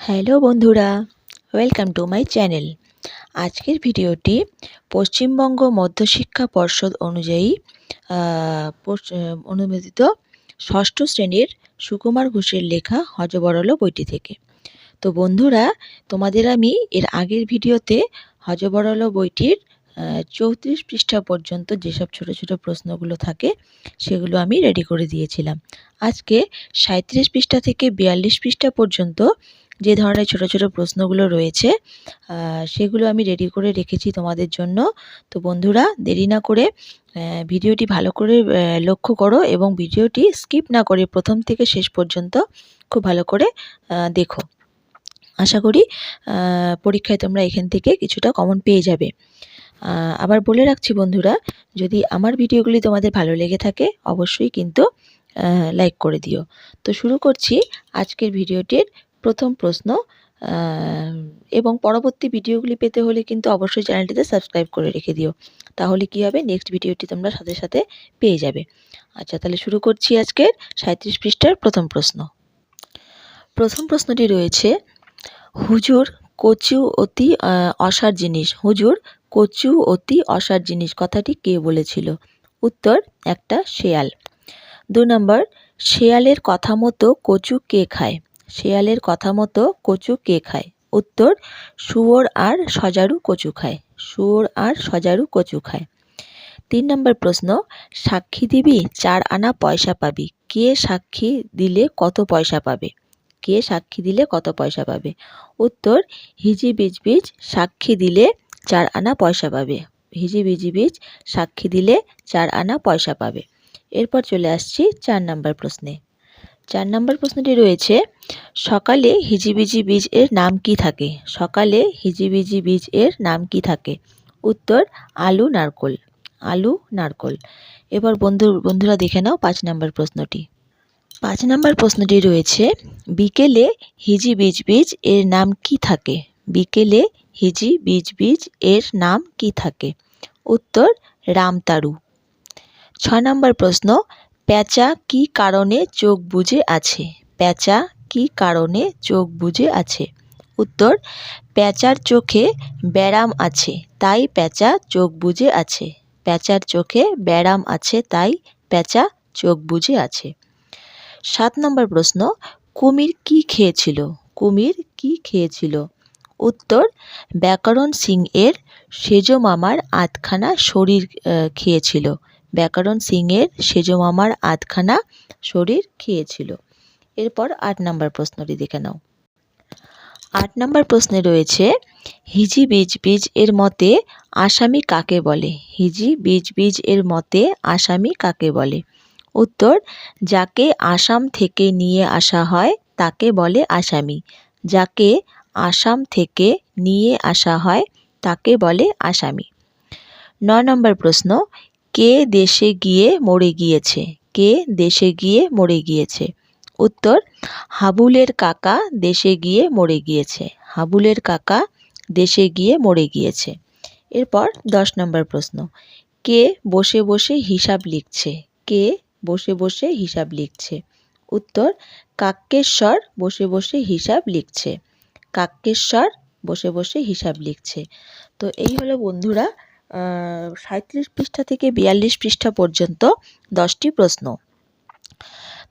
Hello বন্ধুরা welcome to my channel আজকের ভিডিওটি পশ্চিমবঙ্গ মধ্যশিক্ষা পর্ষদ অনুযায়ী অনুমোদিত ষষ্ঠ শ্রেণির সুকুমার ঘোষের লেখা হজবরল বইটি থেকে। তো বন্ধুরা, তোমাদের আমি এর আগের ভিডিওতে হজবরল বইটির চৌত্রিশ পৃষ্ঠা পর্যন্ত যেসব ছোট ছোট প্রশ্নগুলো থাকে, সেগুলো আমি রেডি করে দিয়েছিলাম। আজকে সাঁত্রিশ পৃষ্ঠা থেকে বিয়াল্লিশ পৃষ্ঠা পর্যন্ত যে ধরনের ছোট ছোট প্রশ্নগুলো রয়েছে সেগুলো আমি রেডি করে রেখেছি তোমাদের জন্য। তো বন্ধুরা, দেরি না করে ভিডিওটি ভালো করে লক্ষ্য করো এবং ভিডিওটি স্কিপ না করে প্রথম থেকে শেষ পর্যন্ত খুব ভালো করে দেখো। আশা করি পরীক্ষায় তোমরা এখান থেকে কিছুটা কমন পেয়ে যাবে। আবার বলে রাখছি বন্ধুরা, যদি আমার ভিডিওগুলি তোমাদের ভালো লেগে থাকে, অবশ্যই কিন্তু লাইক করে দিও। তো শুরু করছি আজকের ভিডিওটির প্রথম প্রশ্ন এবং পরবর্তী ভিডিওগুলি পেতে হলে কিন্তু অবশ্যই চ্যানেলটিতে সাবস্ক্রাইব করে রেখে দিও। তাহলে কি হবে? নেক্সট ভিডিওটি তোমরা সাথে সাথে পেয়ে যাবে। আচ্ছা তাহলে শুরু করছি আজকের সাঁত্রিশ পৃষ্ঠার প্রথম প্রশ্ন। প্রথম প্রশ্নটি রয়েছে, হুজুর কচু অতি অসার জিনিস। হুজুর কচু অতি অসার জিনিস, কথাটি কে বলেছিল? উত্তর, একটা শেয়াল। দু নম্বর, শেয়ালের কথা মতো কচু কে খায়? শেয়ালের কথা মতো কচু কে খায়? উত্তর, শুয়োর আর সজারু কচু খায়। শুয়োর আর সজারু কচু খায়। তিন নম্বর প্রশ্ন, সাক্ষী দিবি, চার আনা পয়সা পাবি। কে সাক্ষী দিলে কত পয়সা পাবে? কে সাক্ষী দিলে কত পয়সা পাবে? উত্তর হিজি বীজ বীজ সাক্ষী দিলে চার আনা পয়সা পাবে। হিজি বিজি বীজ সাক্ষী দিলে চার আনা পয়সা পাবে। এরপর চলে আসছি চার নাম্বার প্রশ্নে। চার নম্বর প্রশ্নটি রয়েছে, সকালে হিজিবিজি বীজ এর নাম কি থাকে? সকালে হিজিবিজি বীজ এর নাম কি থাকে? উত্তর, আলু নারকোল আলু নারকোল। এবার বন্ধু, বন্ধুরা দেখে নাও পাঁচ নম্বর প্রশ্নটি। পাঁচ নম্বর প্রশ্নটি রয়েছে, বিকেলে হিজি বীজ বীজ এর নাম কি থাকে? বিকেলে হিজি বীজ বীজ এর নাম কি থাকে? উত্তর, রামতারু। ছ নম্বর প্রশ্ন প্যাঁচা কি কারণে চোখ বুজে আছে? প্যাঁচা কি কারণে চোখ বুজে আছে? উত্তর, প্যাঁচার চোখে ব্যারাম আছে, তাই প্যাঁচা চোখ বুজে আছে। প্যাঁচার চোখে ব্যারাম আছে, তাই প্যাঁচা চোখ বুজে আছে। সাত নম্বর প্রশ্ন, কুমির কি খেয়েছিল? কুমির কি খেয়েছিল? উত্তর, ব্যাকরণ সিং এর সেজ মামার আধখানা শরীর খেয়েছিল। ব্যাকরণ সিংয়ের সেজ মামার আধখানা শরীর খেয়েছিল। এরপর আট নম্বর প্রশ্নটি দেখে নাও। আট নম্বর প্রশ্নে রয়েছে, হিজি বীজ বীজ এর মতে আসামি কাকে বলে? হিজি বীজ বীজ এর মতে আসামি কাকে বলে? উত্তর, যাকে আসাম থেকে নিয়ে আসা হয় তাকে বলে আসামি। যাকে আসাম থেকে নিয়ে আসা হয় তাকে বলে আসামি। ন নম্বর প্রশ্ন কে দেশে গিয়ে মরে গিয়েছে? কে দেশে গিয়ে মরে গিয়েছে? উত্তর, হাবুলের কাকা দেশে গিয়ে মরে গিয়েছে। হাবুলের কাকা দেশে গিয়ে মরে গিয়েছে। এরপর দশ নম্বর প্রশ্ন। কে বসে বসে হিসাব লিখছে? কে বসে বসে হিসাব লিখছে? উত্তর কাক্যেশ্বর বসে বসে হিসাব লিখছে। কাক্যেশ্বর বসে বসে হিসাব লিখছে। তো এই হলো বন্ধুরা সাঁত্রিশ পৃষ্ঠা থেকে বিয়াল্লিশ পৃষ্ঠা পর্যন্ত দশটি প্রশ্ন।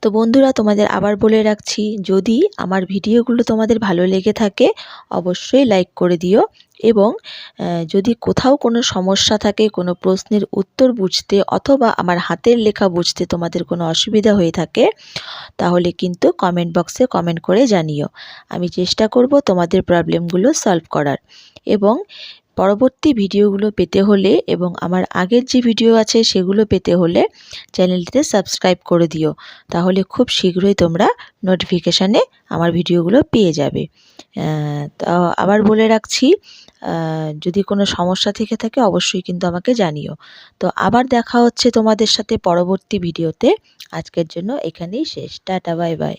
তো বন্ধুরা, তোমাদের আবার বলে রাখছি, যদি আমার ভিডিওগুলো তোমাদের ভালো লেগে থাকে, অবশ্যই লাইক করে দিও এবং যদি কোথাও কোনো সমস্যা থাকে, কোনো প্রশ্নের উত্তর বুঝতে অথবা আমার হাতের লেখা বুঝতে তোমাদের কোনো অসুবিধা হয়ে থাকে, তাহলে কিন্তু কমেন্ট বক্সে কমেন্ট করে জানিও। আমি চেষ্টা করব তোমাদের প্রবলেমগুলো সলভ করার এবং পরবর্তী ভিডিওগুলো পেতে হলে এবং আমার আগের যে ভিডিও আছে সেগুলো পেতে হলে চ্যানেলটিতে সাবস্ক্রাইব করে দিও। তাহলে খুব শীঘ্রই তোমরা নোটিফিকেশানে আমার ভিডিওগুলো পেয়ে যাবে। তো আবার বলে রাখছি যদি কোনো সমস্যা থেকে থাকে অবশ্যই কিন্তু আমাকে জানিও। তো আবার দেখা হচ্ছে তোমাদের সাথে পরবর্তী ভিডিওতে। আজকের জন্য এখানেই শেষ। Tata, bye bye.